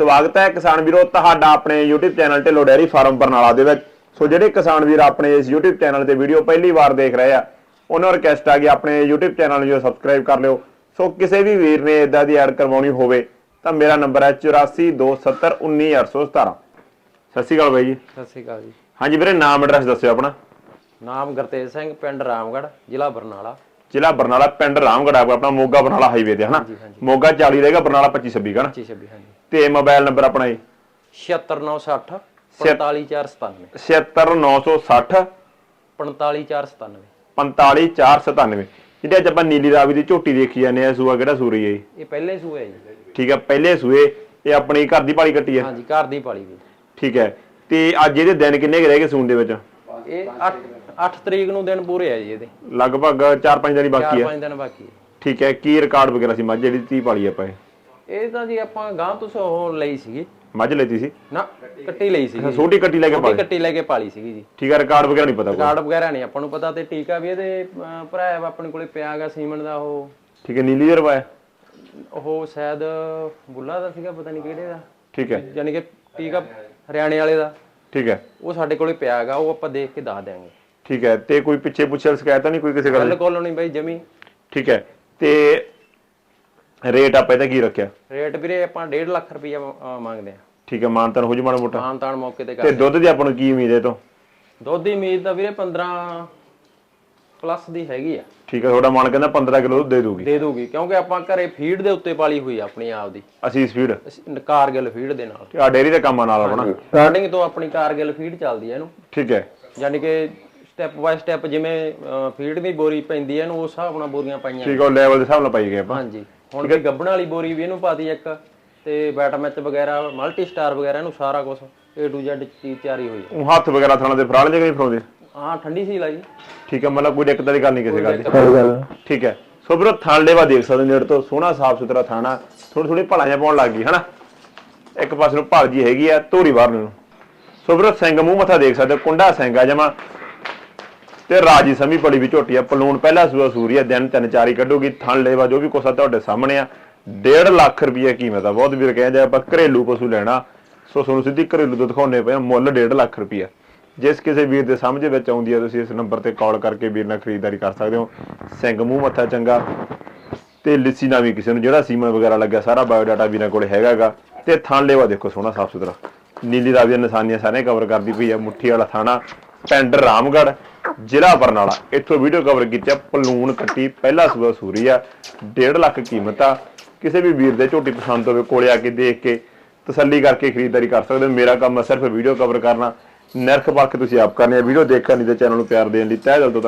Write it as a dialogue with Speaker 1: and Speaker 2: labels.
Speaker 1: ਸਵਾਗਤ ਹੈ ਕਿਸਾਨ ਵੀਰੋ ਤੁਹਾਡਾ ਆਪਣੇ YouTube channel Dhillon dairy farm Barnala ਦੇ ਵਿੱਚ। ਸੋ ਜਿਹੜੇ ਕਿਸਾਨ ਵੀਰ ਆਪਣੇ ਇਸ YouTube ਚੈਨਲ ਤੇ ਵੀਡੀਓ ਪਹਿਲੀ ਵਾਰ ਦੇਖ ਰਹੇ ਆ ਉਹਨਾਂ ਰਿਕਵੈਸਟ ਆ ਕਿ ਆਪਣੇ YouTube ਚੈਨਲ ਨੂੰ ਸਬਸਕ੍ਰਾਈਬ ਕਰ ਲਿਓ। ਸੋ ਕਿਸੇ ਵੀ ਵੀਰ ਨੇ ਇਦਾਂ ਦੀ ਐਡ ਕਰਵਾਉਣੀ ਹੋਵੇ ਤਾਂ ਮੇਰਾ ਨੰਬਰ ਹੈ 8427191817 ਸਤਿ ਸ਼੍ਰੀ ਅਕਾਲ ਬਾਈ ਜੀ।
Speaker 2: ਸਤਿ ਸ਼੍ਰੀ ਅਕਾਲ ਜੀ।
Speaker 1: ਹਾਂਜੀ ਵੀਰੇ ਨਾਮ ਐਡਰੈਸ ਦੱਸਿਓ ਆਪਣਾ।
Speaker 2: ਨਾਮ ਗੁਰਤੇਜ ਸਿੰਘ ਪਿੰਡ ਰਾਮਗੜ੍ਹ ਜ਼ਿਲ੍ਹਾ ਬਰਨਾਲਾ।
Speaker 1: ਜ਼ਿਲ੍ਹਾ ਬਰਨਾਲਾ ਪਿੰਡ ਰਾਮਗੜ੍ਹ ਆ ਆਪਣਾ ਮੋਗਾ ਬਰਨਾਲਾ ਹਾਈਵੇ ਤੇ ਹਨਾ। ਮੋਗਾ 40 ਰਹੇਗਾ ਬਰਨਾਲਾ 2526 ਕਹਣਾ
Speaker 2: 25 26 ਹਾਂਜੀ।
Speaker 1: ਤੇ ਮੋਬਾਈਲ ਨੰਬਰ ਆਪਣਾ ਜੀ?
Speaker 2: 76960 45497
Speaker 1: 76960
Speaker 2: 45497
Speaker 1: 45497 ਜਿਹੜੇ ਅੱਜ ਆਪਾਂ ਨੀਲੀ ਰਾਵੀ ਦੀ ਝੋਟੀ ਦੇਖੀ ਜਾਂਦੇ ਆ ਸੂਆ ਕਿਹੜਾ ਸੂਰੀ ਹੈ ਜੀ?
Speaker 2: ਇਹ ਪਹਿਲੇ ਸੂਏ ਜੀ।
Speaker 1: ਠੀਕ ਹੈ ਪਹਿਲੇ ਸੂਏ ਇਹ ਆਪਣੀ ਘਰ ਦੀ ਪਾਲੀ ਕੱਟੀ ਹੈ
Speaker 2: ਹਾਂਜੀ ਘਰ ਦੀ ਪਾਲੀ ਵੀ।
Speaker 1: ਠੀਕ ਹੈ ਤੇ ਅੱਜ ਇਹਦੇ ਦਿਨ ਕਿੰਨੇ ਰਹਿ ਗਏ ਸੂਣ ਦੇ ਵਿੱਚ?
Speaker 2: ਇਹ 8 8 ਤਰੀਕ ਨੂੰ ਦਿਨ ਪੂਰੇ ਆ ਜੀ ਇਹਦੇ।
Speaker 1: ਲਗਭਗ 4-5 ਦਿਨ ਬਾਕੀ ਹੈ।
Speaker 2: 4-5 ਦਿਨ ਬਾਕੀ ਹੈ।
Speaker 1: ਠੀਕ ਹੈ ਕੀ ਰਿਕਾਰਡ ਵਗੈਰਾ ਸੀ ਮੱਝ ਜਿਹੜੀ 30 ਪਾਲੀ ਆਪਾਂ ਇਹ?
Speaker 2: ਇਹ ਤਾਂ ਜੀ ਆਪਾਂ ਗਾਂ ਤੋਂ ਉਹ ਲਈ ਸੀਗੀ।
Speaker 1: ਮੱਝ ਲੈਤੀ ਸੀ?
Speaker 2: ਨਾ ਕੱਟੀ ਲਈ ਸੀਗੀ
Speaker 1: ਛੋਟੀ ਕੱਟੀ ਲੈ ਕੇ ਪਾਲੀ?
Speaker 2: ਕੱਟੀ ਲੈ ਕੇ ਪਾਲੀ ਸੀਗੀ ਜੀ।
Speaker 1: ਠੀਕ ਹੈ ਰਿਕਾਰਡ ਵਗੈਰਾ ਨਹੀਂ ਪਤਾ ਕੋਈ?
Speaker 2: ਕਾਰਡ ਵਗੈਰਾ ਨਹੀਂ ਆਪਾਂ ਨੂੰ ਪਤਾ ਤੇ ਟੀਕਾ ਵੀ ਇਹਦੇ ਭਰਾ ਆਪਣੇ ਕੋਲੇ ਪਿਆ ਗਾ ਸੀਮਨ ਦਾ ਉਹ।
Speaker 1: ਠੀਕ ਹੈ ਨੀਲੀ ਜਰਵਾ ਹੈ?
Speaker 2: ਉਹ ਸ਼ਾਇਦ ਬੁੱਲਾ ਦਾ ਸੀਗਾ ਪਤਾ ਨਹੀਂ ਕਿਹੜੇ ਦਾ।
Speaker 1: ਠੀਕ ਹੈ।
Speaker 2: ਯਾਨੀ ਕਿ ਟੀਕਾ ਹਰਿਆਣੇ ਵਾਲੇ ਦਾ।
Speaker 1: ਠੀਕ ਹੈ।
Speaker 2: ਉਹ ਸਾਡੇ ਕੋਲੇ ਪਿਆ ਹੈਗਾ ਉਹ ਆਪਾਂ ਦੇਖ ਕੇ ਦੱਸ ਦਿਆਂਗੇ।
Speaker 1: ਠੀਕ ਹੈ ਤੇ ਕੋਈ ਪਿੱਛੇ ਪੁੱਛਿਆ ਸ਼ਿਕਾਇਤ ਤਾਂ ਨਹੀਂ ਕੋਈ ਕਿਸੇ ਗੱਲ
Speaker 2: ਗੱਲ ਕੋਲ ਨਹੀਂ ਬਾਈ ਜਮੀ।
Speaker 1: ਠੀਕ ਹੈ ਤੇ ਰੇਟ ਆਪਾਂ ਇਹਦਾ ਕੀ ਰੱਖਿਆ?
Speaker 2: ਰੇਟ ਵੀਰੇ ਆਪਾਂ 1.5 ਲੱਖ ਰੁਪਈਆ ਅਹ, ਮੰਗਦੇ ਆ
Speaker 1: ਠੀਕ ਹੈ ਮਾਨਤਨ ਹੋ ਜੂ ਮਾੜਾ ਮੋਟਾ।
Speaker 2: ਮਾਨ ਤਾਨ ਮੌਕੇ ਤੇ
Speaker 1: ਤੇ
Speaker 2: ਕਰ
Speaker 1: ਦੁੱਧ ਦੀ ਆਪਾਂ ਨੂੰ ਕੀ ਉਮੀਦ ਹੈ ਇਹ ਤੋਂ?
Speaker 2: ਦੁੱਧ ਦੀ ਉਮੀਦ ਤਾਂ ਵੀਰੇ 15 ਪਲੱਸ ਦੀ ਹੈਗੀ ਆ।
Speaker 1: ਠੀਕ ਹੈ ਤੁਹਾਡਾ ਮਨ ਕਹਿੰਦਾ 15 ਕਿਲੋ ਦੇ ਦੂਗੀ।
Speaker 2: ਦੇ ਦੂਗੀ ਕਿਉਂਕਿ ਆਪਾਂ ਘਰੇ ਫੀਡ ਦੇ ਉੱਤੇ ਪਾਲੀ ਹੋਈ ਆ ਆਪਣੀ ਆਪ ਦੀ
Speaker 1: ਅਸੀਂ ਸਪੀਡ
Speaker 2: ਅਸੀਂ ਕਾਰਗਿਲ ਫੀਡ ਦੇ ਨਾਲ।
Speaker 1: ਆ ਡੇਰੀ ਦਾ ਕੰਮ ਆ ਨਾਲ ਆਪਣਾ।
Speaker 2: ਸਟਾਰਟਿੰਗ ਤੋਂ ਆਪਣੀ ਕਾਰਗਿਲ ਫੀਡ ਚੱਲਦੀ ਹੈ ਇਹਨੂੰ।
Speaker 1: ਠੀਕ ਹੈ।
Speaker 2: ਯਾਨੀ ਕਿ ਸਟੈਪ ਬਾਈ ਸਟੈਪ ਜਿਵੇਂ ਫੀਡ ਦੀ ਬੋਰੀ ਪੈਂਦੀ ਹੈ ਇਹਨੂੰ ਉਸ ਹਿਸਾਬ ਨਾਲ ਬੋਰੀਆਂ ਪਾਈਆਂ
Speaker 1: ਠੀਕ ਹੈ ਲੈਵਲ ਦੇ ਹਿਸਾਬ ਨਾਲ ਪਾਈ ਗਏ ਆਪਾਂ।
Speaker 2: ਹਾਂਜੀ। ਹੁਣ ਵੀ ਗੱਬਣ ਵਾਲੀ ਬੋਰੀ ਵੀ ਇਹਨੂੰ ਪਾਤੀ ਇੱਕ ਤੇ ਬੈਟਾ ਮੈਚ ਵਗੈਰਾ ਮਲਟੀ ਸਟਾਰ ਵਗੈਰਾ ਇਹਨੂੰ ਸਾਰਾ ਕੁਝ A to Z ਚੀਜ਼ ਤਿਆਰੀ ਹੋਈ ਹੈ
Speaker 1: ਹੱਥ ਵਗੈਰਾ ਥਾਣਾ ਦੇ ਫਰਾਲ ਜਗ੍ਹਾ ਨਹੀਂ ਫਰਾਉਂਦੇ
Speaker 2: ਹਾਂ ਠੰਡੀ ਸੀ ਲਾ ਜੀ।
Speaker 1: ਠੀਕ ਹੈ ਮਤਲਬ ਕੋਈ ਦਿੱਕਤ ਦੀ ਗੱਲ ਨਹੀਂ ਕਿਸੇ ਗੱਲ ਦੀ। ਠੀਕ ਹੈ ਸੋ ਵੀਰੋ ਥਣ ਲੇਵਾ ਦੇਖ ਸਕਦੇ ਹੋ ਨੇੜ ਤੋਂ ਸੋਹਣਾ ਸਾਫ਼ ਸੁਥਰਾ ਥਾਣਾ। ਥੋੜੀ ਥੋੜੀ ਭਲਾ ਜਿਹਾ ਪਾਉਣ ਲੱਗ ਗਈ ਹਨਾ? ਇੱਕ ਪਾਸੇ ਨੂੰ ਭਲ ਜੀ ਹੈਗੀ ਆ ਧੋਰੀ ਬਾਹਰ ਨੂੰ। ਸੋ ਵੀਰੋ ਸਿੰਘ ਮੂੰਹ ਮੱਥਾ ਦੇਖ ਸਕਦੇ ਹੋ ਕੁੰਡਾ ਸਿੰਘ ਆ ਜਮਾ। ਤੇ ਰਾਜੀ ਸਮੀ ਬੜੀ ਵੀ ਝੋਟੀ ਆ। ਪਲੂਣ ਪਹਿਲਾ ਸੂਆ ਸੂਰੀਆ ਦਿਨ ਤਿੰਨ ਚਾਰੀ ਕੱਢੂਗੀ। ਥਣ ਲੇਵਾ ਜੋ ਵੀ ਕੋਸਾ ਤੁਹਾਡੇ ਸਾਹਮਣੇ ਆ। 1.5 ਲੱਖ ਰੁਪਏ ਕੀਮਤ ਆ। ਬਹੁਤ ਵੀਰ ਕਹਿੰਦੇ ਆ, ਆਪਾਂ ਘਰੇਲੂ ਪਸ਼ੂ ਲੈਣਾ। ਸੋ ਤੁਹਾਨੂੰ ਸਿੱਧੀ ਘਰੇਲੂ ਤੋਂ ਦਿਖਾਉਣੇ ਪਏ ਮੁੱਲ 1.5 ਲੱਖ ਰੁਪਏ ਜਿਸ ਕਿਸੇ ਵੀਰ ਦੇ ਸਮਝ ਵਿੱਚ ਆਉਂਦੀ ਆ, ਤੁਸੀਂ ਇਸ ਨੰਬਰ ਤੇ ਕਾਲ ਕਰਕੇ ਵੀਰ ਨਾਲ ਖਰੀਦਦਾਰੀ ਕਰ ਸਕਦੇ ਹੋ। ਸਿੰਘ ਮੂੰਹ ਮੱਥਾ ਚੰਗਾ। ਤੇ ਲਿੱਸੀ ਨਾ ਵੀ ਕਿਸੇ ਨੂੰ ਜਿਹੜਾ ਸੀਮਨ ਵਗੈਰਾ ਲੱਗਿਆ, ਸਾਰਾ ਬਾਇਓਡਾਟਾ ਵੀਰਾਂ ਕੋਲੇ ਹੈਗਾਗਾ। ਤੇ ਥਾਣ ਲੇਵਾ ਦੇਖੋ, ਸੋਹਣਾ ਸਾਫ਼ ਸੁਥਰਾ ਨੀਲੀ ਰਾਵੀ ਦੀਆਂ ਨਿਸ਼ਾਨੀਆਂ ਸਾਰੇ ਕਵਰ ਕਰਦੀ ਪਈ ਆ, ਮੁੱਠੀ ਵਾਲਾ ਥਾਣਾ। ਪਿੰਡ ਰਾਮਗੜ੍ਹ, ਜ਼ਿਲ੍ਹਾ ਬਰਨਾਲਾ। ਇੱਥੋਂ ਵੀਡੀਓ ਕਵਰ ਕੀਤੀ ਆ, ਪਲੂਣ ਕੱਟੀ, ਪਹਿਲਾ ਸੂਆ ਸੂਰੀ ਆ 1.5 ਲੱਖ ਕੀਮਤ ਆ। ਕਿਸੇ ਵੀ ਵੀਰ ਦੇ ਝੋਟੀ ਪਸੰਦ ਹੋਵੇ, ਕੋਲੇ ਆ ਕੇ ਦੇਖ ਕੇ ਤਸੱਲੀ ਕਰਕੇ ਖਰੀਦਦਾਰੀ ਕਰ ਸਕਦੇ ਹੋ। ਮੇਰਾ ਕੰਮ ਸਿਰਫ ਵੀਡੀਓ ਕਵਰ ਕਰਨਾ। ਨਿਰਖ ਪਰਖ ਤੁਸੀਂ ਆਪ ਕਰਨੇ ਆ। ਵੀਡੀਓ ਦੇਖਣ ਲਈ ਤੇ ਚੈਨਲ ਨੂੰ ਪਿਆਰ ਦੇਣ ਲਈ ਤਹਿ ਦਿਲ ਤੋਂ